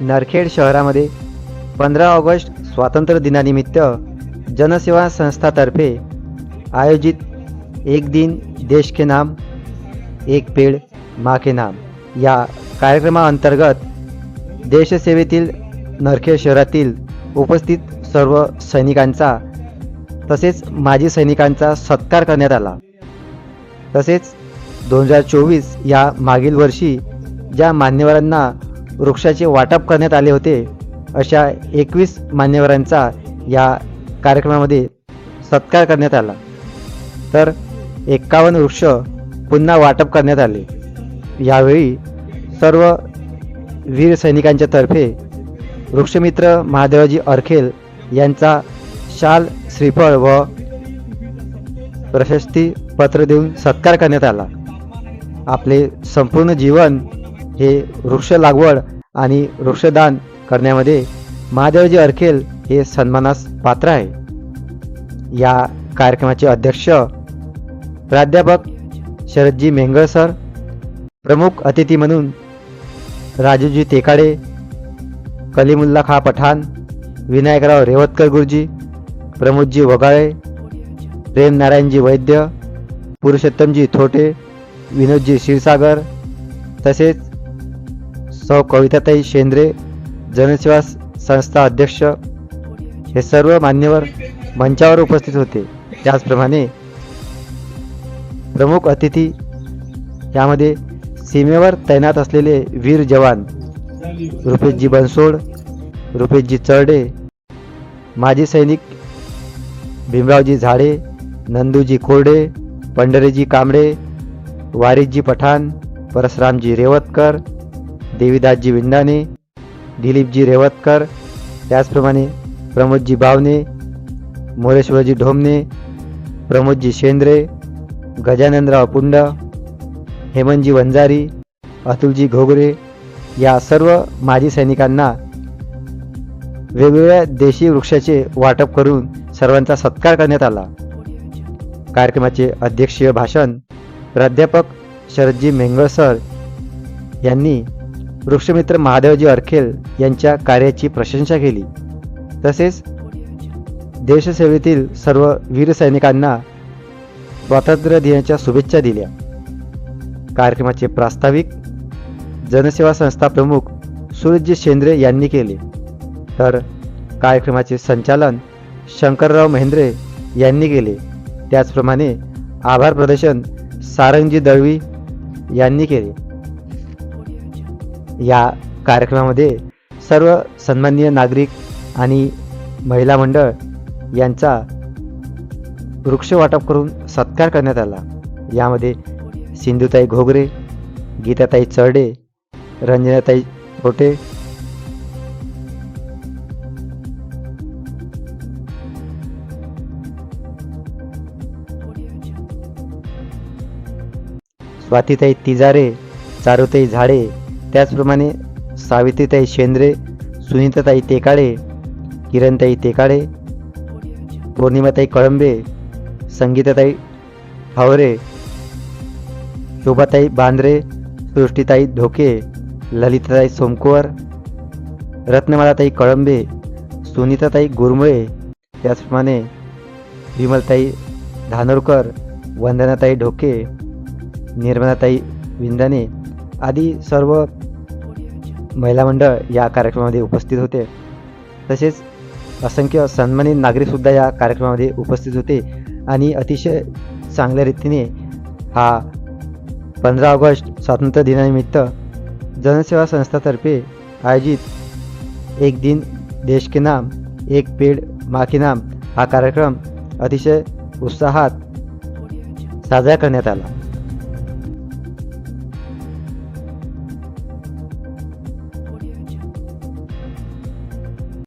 नरखेड शहरामध्ये पंधरा ऑगस्ट स्वातंत्र्य दिनानिमित्त जनसेवा संस्थातर्फे आयोजित एक दिन देश के नाम एक पेड़ माँ के नाम या कार्यक्रमाअंतर्गत देशसेवेतील नरखेड शहरातील उपस्थित सर्व सैनिकांचा तसेच माजी सैनिकांचा सत्कार करण्यात आला. तसेच दोन हजार चोवीस या मागील वर्षी ज्या मान्यवरांना वृक्षाचे वाटप करण्यात आले होते. अशा एकवीस मान्यवरांचा या कार्यक्रमामध्ये सत्कार करण्यात आला. तर एक्कावन्न वृक्ष पुन्हा वाटप करण्यात आले. यावेळी सर्व वीर सैनिकांच्या तर्फे वृक्षमित्र महादेवाजी अरखेल यांचा शाल श्रीफळ व प्रशस्ती पत्र देऊन सत्कार करण्यात आला. आपले संपूर्ण जीवन हे वृक्ष लागवड आणि वृक्षदान करण्यामध्ये महादेवजी अरखेल हे सन्मानास पात्र आहे. या कार्यक्रमाचे अध्यक्ष प्राध्यापक शरदजी मेंगळ सर प्रमुख अतिथी म्हणून राजूजी तेकाडे कलीमुल्ला खा पठाण विनायकराव रेवतकर गुरुजी प्रमोदजी वगाळे प्रेम नारायणजी वैद्य पुरुषोत्तमजी थोटे विनोदजी क्षीरसागर तसेच सौ कविताताई शेंद्रे जनसेवा संस्था अध्यक्ष हे सर्व मान्यवर मंचावर उपस्थित होते. त्याचप्रमाणे प्रमुख अतिथी यामध्ये सीमेवर तैनात असलेले वीर जवान रुपेशजी बनसोड रुपेशजी चरडे माजी सैनिक भीमरावजी झाडे नंदूजी कोरडे पंढरीजी कांबळे वारिसजी पठाण परसरामजी रेवतकर देवीदासजी विंडाने दिलीपजी रेवतकर त्याचप्रमाणे प्रमोदजी बावने मोरेश्वरजी ढोमने प्रमोदजी शेंद्रे गजाननराव पुंड हेमंतजी वंजारी अतुलजी घोगरे या सर्व माजी सैनिकांना वेगवेगळ्या देशी वृक्षाचे वाटप करून सर्वांचा सत्कार करण्यात आला. कार्यक्रमाचे अध्यक्षीय भाषण प्राध्यापक शरदजी मेंगळसर यांनी वृक्षमित्र महादेवजी अरखेल यांच्या कार्याची प्रशंसा केली. तसेच देशसेवेतील सर्व वीर सैनिकांना स्वातंत्र्य दिनाच्या शुभेच्छा दिल्या. कार्यक्रमाचे प्रास्ताविक जनसेवा संस्था प्रमुख सूरजजी शेंद्रे यांनी केले. तर कार्यक्रमाचे संचालन शंकरराव महेंद्रे यांनी केले. त्याचप्रमाणे आभार प्रदर्शन सारंगजी दळवी यांनी केले. या कार्यक्रमामध्ये सर्व सन्माननीय नागरिक आणि महिला मंडळ यांचा वृक्ष वाटप करून सत्कार करण्यात आला. यामध्ये सिंधुताई घोगरे गीताताई चरडे रंजनाताई छोटे स्वातीताई तिजारे चारुताई झाडे त्याचप्रमाणे सावित्रीताई शेंद्रे सुनीताताई तेकाळे किरणताई तेकाळे पौर्णिमाताई कळंबे संगीताताई हावरे शोभाताई बांद्रे सृष्टीताई धोके ललिताताई सोमकुवर रत्नमालाताई कळंबे सुनीताताई गुरमुळे त्याचप्रमाणे विमलताई धानोरकर वंदनाताई ढोके निर्मलाताई विंदाने आदी सर्व महिला मंडळ या कार्यक्रमामध्ये उपस्थित होते. तसेच असंख्य सन्मानित नागरिकसुद्धा या कार्यक्रमामध्ये उपस्थित होते आणि अतिशय चांगल्या रीतीने हा पंधरा ऑगस्ट स्वातंत्र्य दिनानिमित्त जनसेवा संस्थातर्फे आयोजित एक दिन देश के नाम एक पेड़ माँ के नाम हा कार्यक्रम अतिशय उत्साहात साजरा करण्यात आला.